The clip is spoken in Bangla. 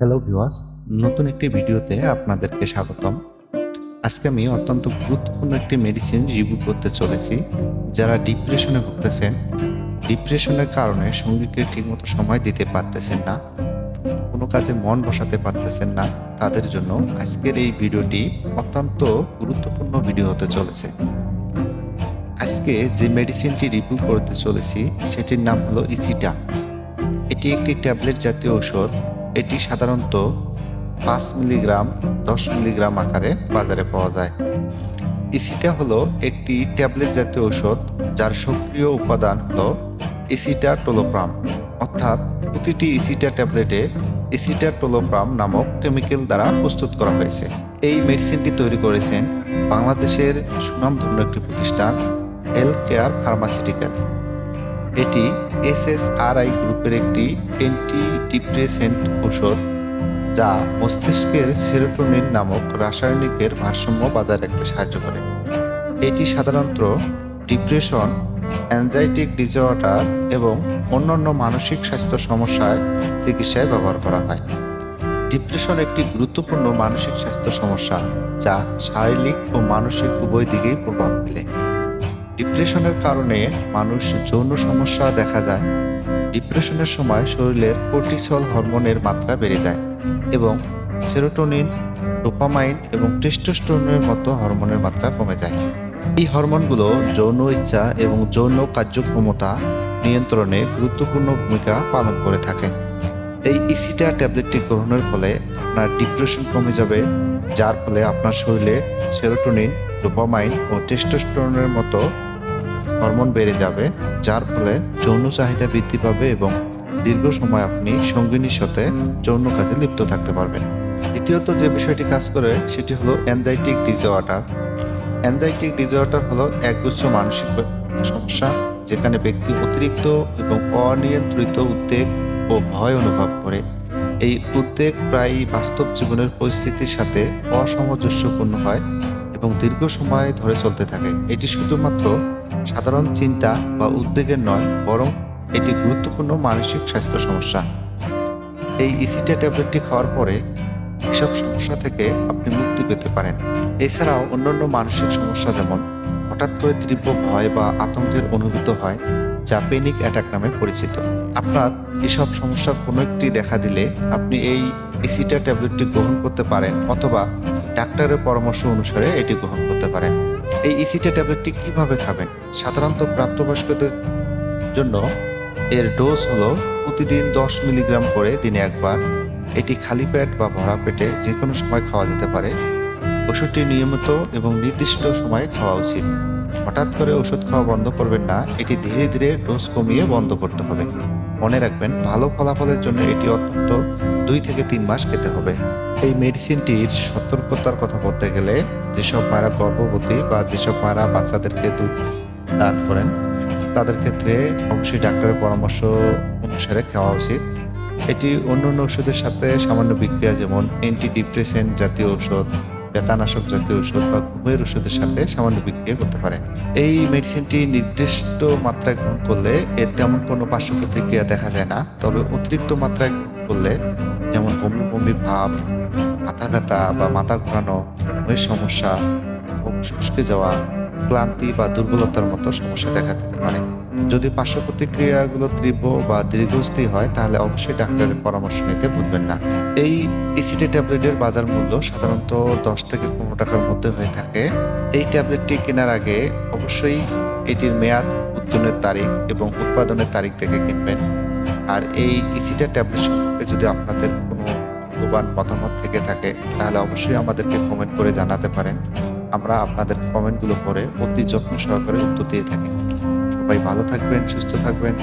হ্যালো ভিউয়ার্স নতুন একটি ভিডিওতে আপনাদেরকে স্বাগতম। আজকে আমি অত্যন্ত গুরুত্বপূর্ণ একটি মেডিসিন রিভিউ করতে চলেছি, যারা ডিপ্রেশনে ভুগতেছেন। ডিপ্রেশনের কারণে সঙ্গীকে ঠিকমতো সময় দিতে পারতেছেন না, কোনো কাজে মন বসাতে পারতেছেন না, তাদের জন্য আজকের এই ভিডিওটি অত্যন্ত গুরুত্বপূর্ণ ভিডিও হতে চলেছে। আজকে যে মেডিসিনটি রিভিউ করতে চলেছি, সেটির নাম হলো ইসিটা এটি একটি ট্যাবলেট জাতীয় ঔষধ এটি সাধারণত পাঁচ মিলিগ্রাম, দশ মিলিগ্রাম আকারে বাজারে পাওয়া যায়। ইসিটা হলো একটি ট্যাবলেট জাতীয় ঔষধ, যার সক্রিয় উপাদান হলো ইসিটা টোলোপ্রাম অর্থাৎ প্রতিটি ইসিটা ট্যাবলেটে ইসিটা টোলোপ্রাম নামক কেমিক্যাল দ্বারা প্রস্তুত করা হয়েছে। এই মেডিসিনটি তৈরি করেছেন বাংলাদেশের সুনামধন্য একটি প্রতিষ্ঠান হেলথ কেয়ার ফার্মাসিউটিক্যাল এটি এসএসআরআই গ্রুপের একটি অ্যান্টি ডিপ্রেসেন্ট ওষুধ, যা মস্তিষ্কের সেরোটোনিন নামক রাসায়নিকের ভারসাম্য বজায় রাখতে সাহায্য করে। এটি সাধারণত ডিপ্রেশন অ্যাংজাইটিক ডিসঅর্ডার এবং অন্যান্য মানসিক স্বাস্থ্য সমস্যায় চিকিৎসায় ব্যবহার করা হয়। ডিপ্রেশন একটি গুরুত্বপূর্ণ মানসিক স্বাস্থ্য সমস্যা, যা শারীরিক ও মানসিক উভয় দিকেই প্রভাব ফেলে। ডিপ্রেশনের কারণে মানুষ যৌন সমস্যা দেখা যায় ডিপ্রেশনের সময় শরীরের কোর্টিসল হরমোনের মাত্রা বেড়ে যায় এবং সেরোটোনিন, ডোপামাইন এবং টেস্টোস্টেরনের মতো হরমোনের মাত্রা কমে যায়। এই হরমোনগুলো যৌন ইচ্ছা এবং যৌন কার্যক্ষমতা নিয়ন্ত্রণে গুরুত্বপূর্ণ ভূমিকা পালন করে থাকে। এই ইসিটা ট্যাবলেটটি গ্রহণের ফলে আপনার ডিপ্রেশন কমে যাবে, যার ফলে আপনার শরীরে সেরোটোনিন, ডোপামাইন ও টেস্টোস্টেরনের মতো হরমোন বেড়ে যাবে, যার ফলে যৌন চাহিদা বৃদ্ধি পাবে এবং দীর্ঘ সময় আপনি সঙ্গিনীর সাথে যৌন কাজে লিপ্ত থাকতে পারবেন। দ্বিতীয়ত যে বিষয়টি কাজ করে, সেটি হলো অ্যানজাইটিক ডিসঅর্ডার অ্যানজাইটিক ডিসঅর্ডার হলো একগুচ্ছ মানসিক সমস্যা, যেখানে ব্যক্তি অতিরিক্ত এবং অনিয়ন্ত্রিত উদ্বেগ ও ভয় অনুভব করে। এই উদ্বেগ প্রায় বাস্তব জীবনের পরিস্থিতির সাথে অসামঞ্জস্যপূর্ণ হয়। এবং দীর্ঘ সময় ধরে চলতে থাকে। এটি শুধুমাত্র সাধারণ চিন্তা বা উদ্বেগের নয়, বরং এটি গুরুত্বপূর্ণ মানসিক স্বাস্থ্য সমস্যা। এই ইসিটা ট্যাবলেটটি খাওয়ার পরে এসব সমস্যা থেকে আপনি মুক্তি পেতে পারেন। এছাড়াও অন্যান্য মানসিক সমস্যা যেমন হঠাৎ করে তীব্র ভয় বা আতঙ্কের অনুভূত হয়, যা পেনিক অ্যাটাক নামে পরিচিত। আপনার এসব সমস্যার কোনো একটি দেখা দিলে আপনি এই ইসিটা ট্যাবলেটটি গ্রহণ করতে পারেন অথবা ডাক্তারের পরামর্শ অনুসারে এটি গ্রহণ করতে পারেন। এই ইসিটা ট্যাবলেটটি কীভাবে খাবেন? সাধারণত প্রাপ্তবয়স্কদের জন্য এর ডোজ হলো প্রতিদিন দশ মিলিগ্রাম করে দিনে একবার। এটি খালি পেট বা ভরা পেটে যে কোনো সময় খাওয়া যেতে পারে। ওষুধটি নিয়মিত এবং নির্দিষ্ট সময়ে খাওয়া উচিত। হঠাৎ করে ওষুধ খাওয়া বন্ধ করবেন না, এটি ধীরে ধীরে ডোজ কমিয়ে বন্ধ করতে হবে। মনে রাখবেন, ভালো ফলাফলের জন্য এটি অত্যন্ত দুই থেকে তিন মাস খেতে হবে। এই মেডিসিনটির সতর্কতার কথা বলতে গেলে যেসব মায়েরা গর্ভবতী বা যেসব মায়েরা বাচ্চাদেরকে দুধ দান করেন, তাদের ক্ষেত্রে অবশ্যই ডাক্তারের পরামর্শ অনুসারে খাওয়া উচিত। এটি অন্য অন্য ওষুধের সাথে সামান্য বিক্রিয়া যেমন অ্যান্টি ডিপ্রেসেন্ট জাতীয় ঔষধ, ব্যথানাশক জাতীয় ওষুধ বা ঘুমের ওষুধের সাথে সামান্য বিক্রিয়া করতে পারে। এই মেডিসিনটি নির্দিষ্ট মাত্রায় গ্রহণ করলে এর তেমন কোনো পার্শ্ব প্রতিক্রিয়া দেখা যায় না। তবে অতিরিক্ত মাত্রায় করলে যেমন বমি বমি ভাব মাথা ব্যথা বা মাথা ঘোরানো ঘুমের সমস্যা শুষ্কে যাওয়া, ক্লান্তি বা দুর্বলতার মতো সমস্যা দেখা দিতে পারে। যদি পার্শ্ব প্রতিক্রিয়াগুলো তীব্র বা দীর্ঘস্থায়ী হয়, তাহলে অবশ্যই ডাক্তারের পরামর্শ নিতে ভুলবেন না। এই ইসিটি ট্যাবলেটের বাজার মূল্য সাধারণত দশ থেকে পনেরো টাকার মধ্যে হয়ে থাকে। এই ট্যাবলেটটি কেনার আগে অবশ্যই এটির মেয়াদ, উত্তোলনের তারিখ এবং উৎপাদনের তারিখ থেকে কিনবেন। আর এই ইসিটা ট্যাবলেট সম্পর্কে যদি আপনাদের কোনো মূল্যবান মতামত থেকে থাকে, তাহলে অবশ্যই আমাদেরকে কমেন্ট করে জানাতে পারেন। আমরা আপনাদের কমেন্টগুলো পরে অতি যত্ন সহকারে উত্তর দিয়ে থাকি। সবাই ভালো থাকবেন, সুস্থ থাকবেন।